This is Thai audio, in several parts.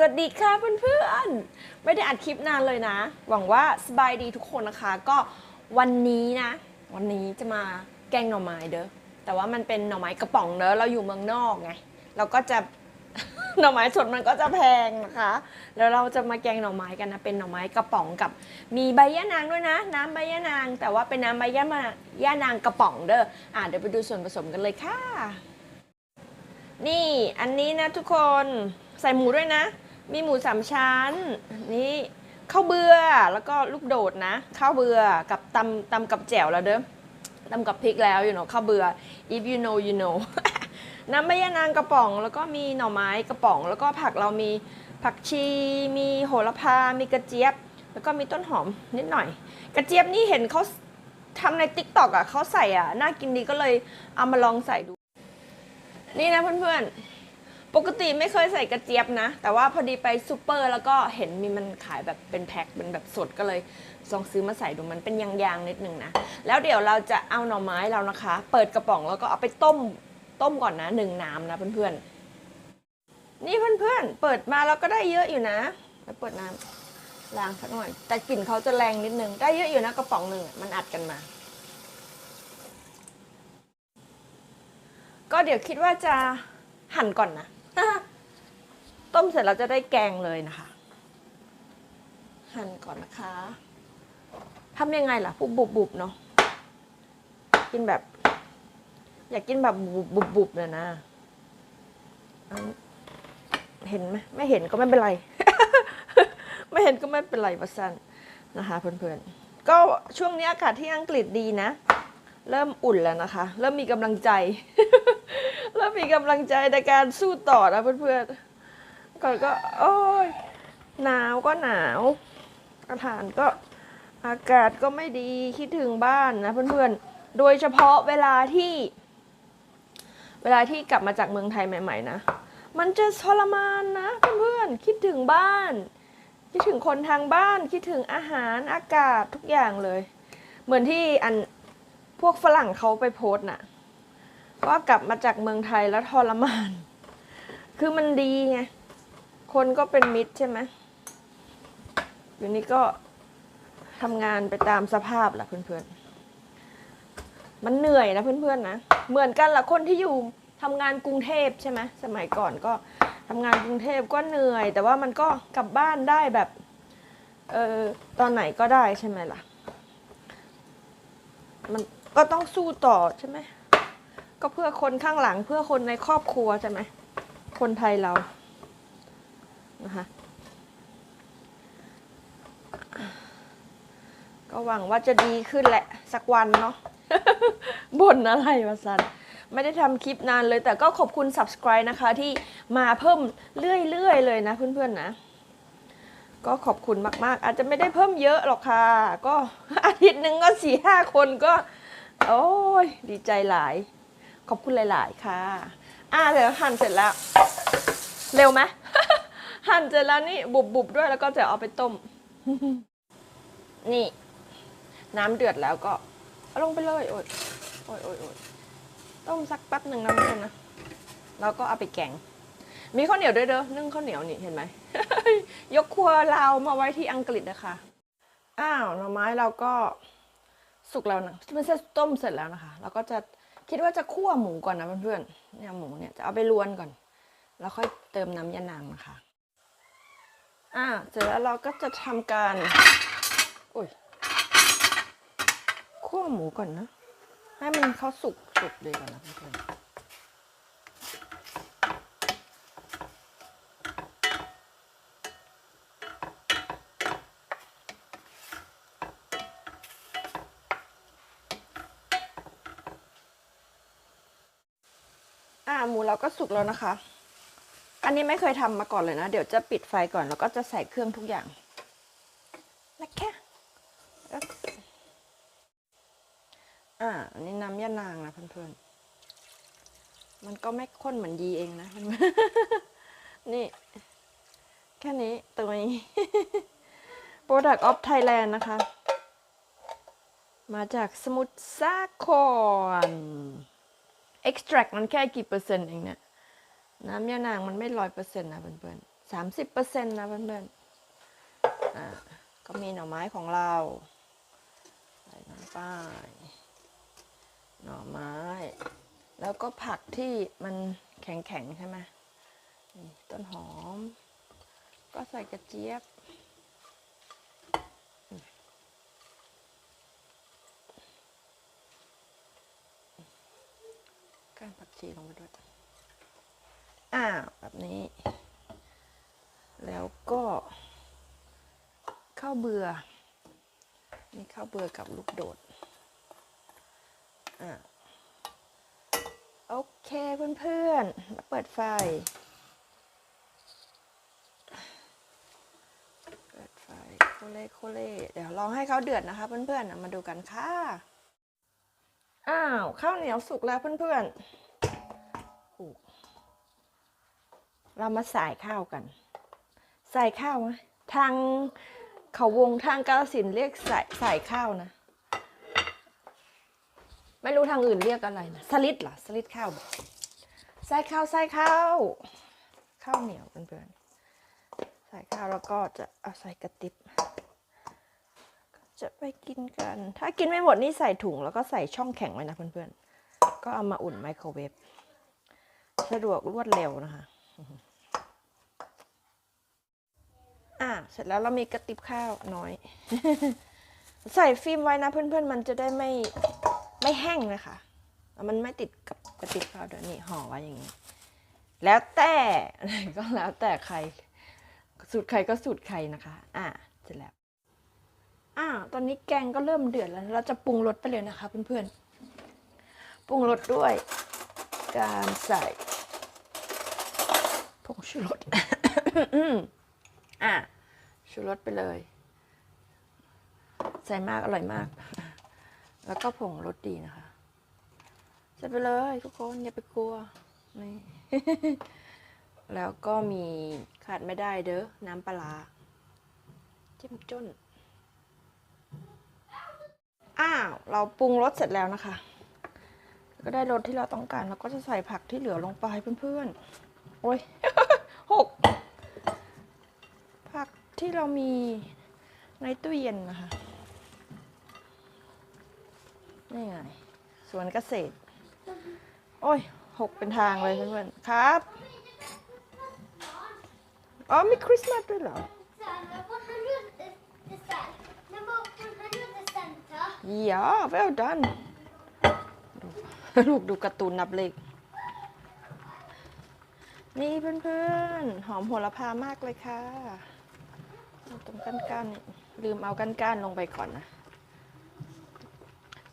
สวัสดีค่ะเพื่อนๆ ไม่ได้อัดคลิปนานเลยนะ หวังว่าสบายดีทุกคนนะคะ ก็วันนี้นะ วันนี้จะมาแกงหน่อไม้เด้อ แต่ว่ามันเป็นหน่อไม้กระป๋องเด้อ เราอยู่เมืองนอกไง เราก็จะ หน่อไม้สดมันก็จะแพงนะคะ แล้วเราจะมาแกงหน่อไม้กันนะ เป็นหน่อไม้กระป๋องกับ มีใบย่านางด้วยนะ น้ำใบย่านาง แต่ว่าเป็นน้ำใบย่ามาย่านางกระป๋องเด้อ อะเดี๋ยวไปดูส่วนผสมกันเลยค่ะ นี่อันนี้นะทุกคนใส่หมูด้วยนะ มีหมูสามชั้น นี่ข้าวเบื่อแล้วก็ลูกโดดนะข้าวเบื่อกับตำตำกับแจ่วแล้วเด้อตำกับพริกแล้วอยู่เนาะข้าวเบื่อ if you know you know น้ำใบยะนางกระป๋องแล้วก็มีหน่อไม้กระป๋อง แล้วก็ผักเรามีผักชี มีโหระพา มีกระเจี๊ยบ แล้วก็มีต้นหอมนิดหน่อย กระเจี๊ยบนี่เห็นเขาทำในติ๊กต็อกอะเขาใส่อะน่ากินดีก็เลยเอามาลองใส่ดู นี่นะเพื่อนๆ ปกติไม่เคยใส่กระเจี๊ยบนะ แต่ว่าพอดีไปซูเปอร์แล้วก็เห็นมีมันขายแบบเป็นแพ็คเป็นแบบสดก็เลยลองซื้อมาใส่ดูมันเป็นยางๆนิดนึงนะ แล้วเดี๋ยวเราจะเอาหน่อไม้เรานะคะ เปิดกระป๋องแล้วก็เอาไปต้มต้มก่อนนะหนึ่งน้ำนะเพื่อนๆ นี่เพื่อนๆ เปิดมาแล้วก็ได้เยอะอยู่นะแล้วเปิดน้ำล้างสักหน่อย แต่กลิ่นเขาจะแรงนิดนึง ได้เยอะอยู่นะกระป๋องหนึ่งมันอัดกันมาก็เดี๋ยวคิดว่าจะหั่นก่อนนะ ต้มเสร็จเราจะได้แกงเลยนะคะ หั่นก่อนนะคะทำยังไงล่ะบุบบุบบุบเนาะกินแบบ อยากกินแบบบุบบุบบุบเลยนะเห็นไหมไม่เห็นก็ไม่เป็นไร ไม่เห็นก็ไม่เป็นไรประสันนะคะเพื่อนๆ ก็ช่วงนี้อากาศที่อังกฤษดีนะ เริ่มอุ่นแล้วนะคะ เริ่มมีกำลังใจ มีกำลังใจในการสู้ต่อนะเพื่อนๆ ก่อนก็โอ้ยหนาวก็หนาวอาหารก็อากาศก็ไม่ดีคิดถึงบ้านนะเพื่อนๆ โดยเฉพาะเวลาที่ เวลาที่กลับมาจากเมืองไทยใหม่ ๆ นะ มันจะทรมานนะเพื่อนๆ คิดถึงบ้าน คิดถึงคนทางบ้านคิดถึงอาหารอากาศทุกอย่างเลย เหมือนที่อันพวกฝรั่งเขาไปโพสต์น่ะ ว่ากลับมาจากเมืองไทยแล้วทรมาน คือมันดีไง คนก็เป็นมิตรใช่ไหมเดี๋ยวนี้ก็ทำงานไปตามสภาพแหละเพื่อนๆ มันเหนื่อยนะเพื่อนๆนะ เหมือนกันละคนที่อยู่ทำงานกรุงเทพใช่ไหมสมัยก่อนก็ทำงานกรุงเทพก็เหนื่อย แต่ว่ามันก็กลับบ้านได้แบบเออตอนไหนก็ได้ใช่ไหมล่ะ มันก็ต้องสู้ต่อใช่ไหม ก็เพื่อคนข้างหลังเพื่อคนในครอบครัวใช่ไหมคนไทยเรานะคะก็หวังว่าจะดีขึ้นแหละ สักวันเนาะบ่นอะไรวะสันไม่ได้ทำคลิปนานเลย แต่ก็ขอบคุณ subscribe นะคะ ที่มาเพิ่มเรื่อยๆเลยนะเพื่อนๆนะ ก็ขอบคุณมาก ๆ อาจจะไม่ได้เพิ่มเยอะหรอกค่ะ ก็อาทิตย์หนึ่งก็สี่ห้าคนก็ โอ้ย ดีใจหลาย ขอบคุณหลาย ๆ ค่ะ อ่าเดี๋ยวหั่นเสร็จแล้ว เร็วไหม หั่นเสร็จแล้วนี่บุบบุบๆด้วยแล้วก็จะเอาไปต้ม นี่ น้ำเดือดแล้วก็เอาลงไปเลยโอ้ยโอ้ยโอ้ยโอ้ยต้มสักแป๊บหนึ่งนะทุกคนนะแล้วก็เอาไปแกง มีข้าวเหนียวด้วยเด้อนึ่งข้าวเหนียวนี่เห็นไหม ยกครัวเรามาไว้ที่อังกฤษนะคะ อ้าวหน่อไม้เราก็สุกแล้วนะไม่ใช่ต้มเสร็จแล้วนะคะเราก็จะ คิดว่าจะคั่วหมูก่อนนะเพื่อนๆเนี่ยหมูเนี่ยจะเอาไปลวนก่อน แล้วค่อยเติมน้ำยานางนะคะอ่าเสร็จแล้วเราก็จะทำการอุ้ยคั่วหมูก่อนนะ ให้มันเขาสุกสุกดีก่อนนะเพื่อนๆ อ่าหมูเราก็สุกแล้วนะคะ อันนี้ไม่เคยทำมาก่อนเลยนะ เดี๋ยวจะปิดไฟก่อนแล้วก็จะใส่เครื่องทุกอย่างนะคะแล้วอ่าอันนี้น้ำยานางนะเพื่อนๆ มันก็ไม่ข้นเหมือนยีเองนะเพื่อนๆนี่ แค่นี้ตัวนี้ Product of Thailand นะคะ มาจากสมุทรสาคร extract มันแค่กี่เปอร์เซ็นต์เองเนี่ยน้ำยานางมันไม่ร้อยเปอร์เซ็นต์นะเพื่อนๆสามสิบเปอร์เซ็นต์นะเพื่อนๆอ่าก็มีหน่อไม้ของเราใส่น้ำป้ายหน่อไม้ แล้วก็ผักที่มันแข็งๆใช่ไหมต้นหอม ก็ใส่กระเจี๊ยบ ก้านผักชีลงไปด้วย อ้าวแบบนี้ แล้วก็ข้าวเบื่อ นี่ข้าวเบื่อกับลูกโดด อ่าโอเคเพื่อนๆแล้วเปิดไฟ เปิดไฟโคเล่โคเล่เดี๋ยวลองให้เขาเดือดนะคะเพื่อนๆนะมาดูกันค่ะ อ้าวข้าวเหนียวสุกแล้วเพื่อนๆ เรามาใส่ข้าวกัน ใส่ข้าวไหมทางเขาวงทางกาลสินเรียกใส่ใส่ข้าวนะ ไม่รู้ทางอื่นเรียกอะไรนะสลิดเหรอสลิดข้าวใส่ข้าวใส่ข้าวข้าวเหนียวเพื่อนๆใส่ข้าวแล้วก็จะเอาใส่กระติบ จะไปกินกัน ถ้ากินไม่หมดนี่ใส่ถุงแล้วก็ใส่ช่องแข็งไว้นะเพื่อนๆ ก็เอามาอุ่นไมโครเวฟ สะดวกรวดเร็วนะคะ อะ เสร็จแล้วเรามีกระติบข้าวน้อย ใส่ฟิล์มไว้นะเพื่อนๆ มันจะได้ไม่ไม่แห้งนะคะ มันไม่ติดกับกระติบข้าวเดี๋ยวนี้ห่อไว้อย่างนี้ แล้วแต่ก็แล้วแต่ใคร สูตรใครก็สูตรใครนะคะ อะ เสร็จแล้ว อ่า ตอนนี้แกงก็เริ่มเดือดแล้ว เราจะปรุงรสไปเลยนะคะเพื่อนๆ ปรุงรสด้วย การใส่ผงชูรส อะ ชูรสไปเลย ใส่มากอร่อยมาก แล้วก็ผงรสดีนะคะ ใส่ไปเลยทุกคนอย่าไปกลัว นี่ แล้วก็มีขาดไม่ได้เด้อน้ำปลาร้าเจ้มจ้น อ้าวเราปรุงรสเสร็จแล้วนะคะ ก็ได้รสที่เราต้องการ แล้วก็จะใส่ผักที่เหลือลงไปเพื่อนๆ โอ้ยหกผักที่เรามีในตู้เย็นนะคะนี่ไงสวนเกษตร โอ้ยหกเป็นทางเลยเพื่อนๆ ครับ อ๋อมีคริสต์มาสด้วยเหรอ Yeah, well done ลูกดูการ์ตูนนับเลขนี่เพื่อนๆ หอมโหระพามากเลยค่ะ ตรงก้านๆนี่ลืมเอาก้านๆลงไปก่อนนะ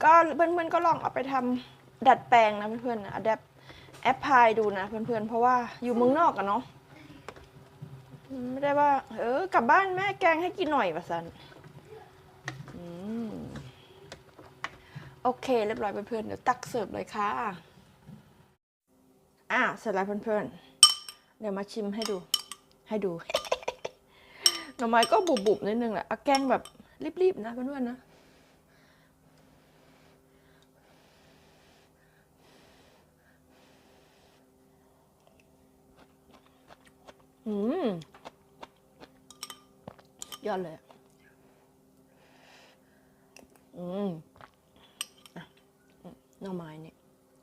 ก็เพื่อนๆก็ลองเอาไปทำดัดแปลงนะเพื่อนๆนะแอปแอปพลายดูนะเพื่อนๆ เพราะว่าอยู่เมืองนอกอะเนาะไม่ได้ว่า เออกลับบ้านแม่แกงให้กินหน่อยว่าสัน อืม โอเค เรียบร้อยเพื่อนๆเดี๋ยวตักเสิร์ฟเลยค่ะอะเสร็จแล้วเพื่อนๆ เดี๋ยวมาชิมให้ดู ให้ดูหน่อไม้ก็บุบๆนิดนึงแหละเอาแกงแบบรีบๆนะเพื่อนๆนะอืมยอดเลยอะอืมอะอืมห น่อไม้เนี่ย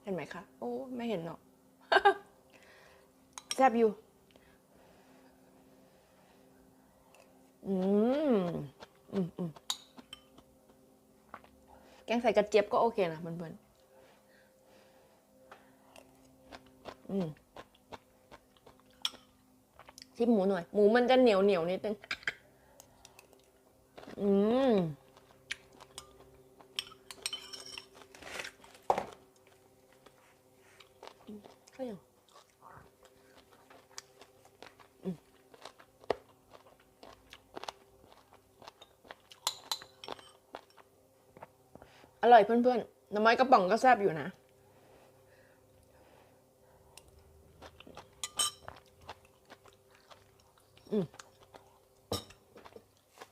เห็นไหมคะ โอ้ ไม่เห็นหรอกแซบอยู่ อืม อืมอืมแกงใส่กระเจี๊ยบก็โอเคนะเพื่อนๆอืมชิมหมูหน่อย หมูมันจะเหนียวเหนียวนิดนึง อืม อร่อยเพื่อนๆ หน้ำไม้กระป๋องก็แซ่บอยู่นะ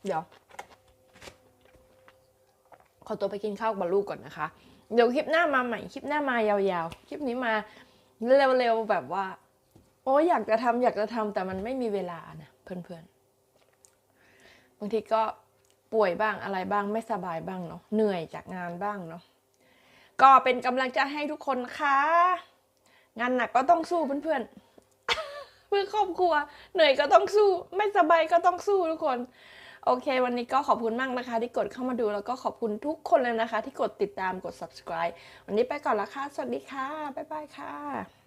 เดี๋ยว ขอตัวไปกินข้าวกับลูกก่อนนะคะ เดี๋ยวคลิปหน้ามาใหม่ คลิปหน้ามายาวๆ คลิปนี้มาเร็วๆแบบว่า โอ้อ้ยอยากจะทำอยากจะทำแต่มันไม่มีเวลานะเพื่อนๆ บางทีก็ ป่วยบ้างอะไรบ้างไม่สบายบ้างเนาะเหนื่อยจากงานบ้างเนาะก็เป็นกำลังใจให้ทุกคนนะคะงานหนักก็ต้องสู้เพื่อนๆ เพื่อครอบครัว เหนื่อยก็ต้องสู้ ไม่สบายก็ต้องสู้ทุกคน โอเค วันนี้ก็ขอบคุณมากนะคะ ที่กดเข้ามาดูแล้วก็ขอบคุณทุกคนเลยนะคะ ที่กดติดตามกด subscribe วันนี้ไปก่อนละค่ะ สวัสดีค่ะ บ๊ายบายค่ะ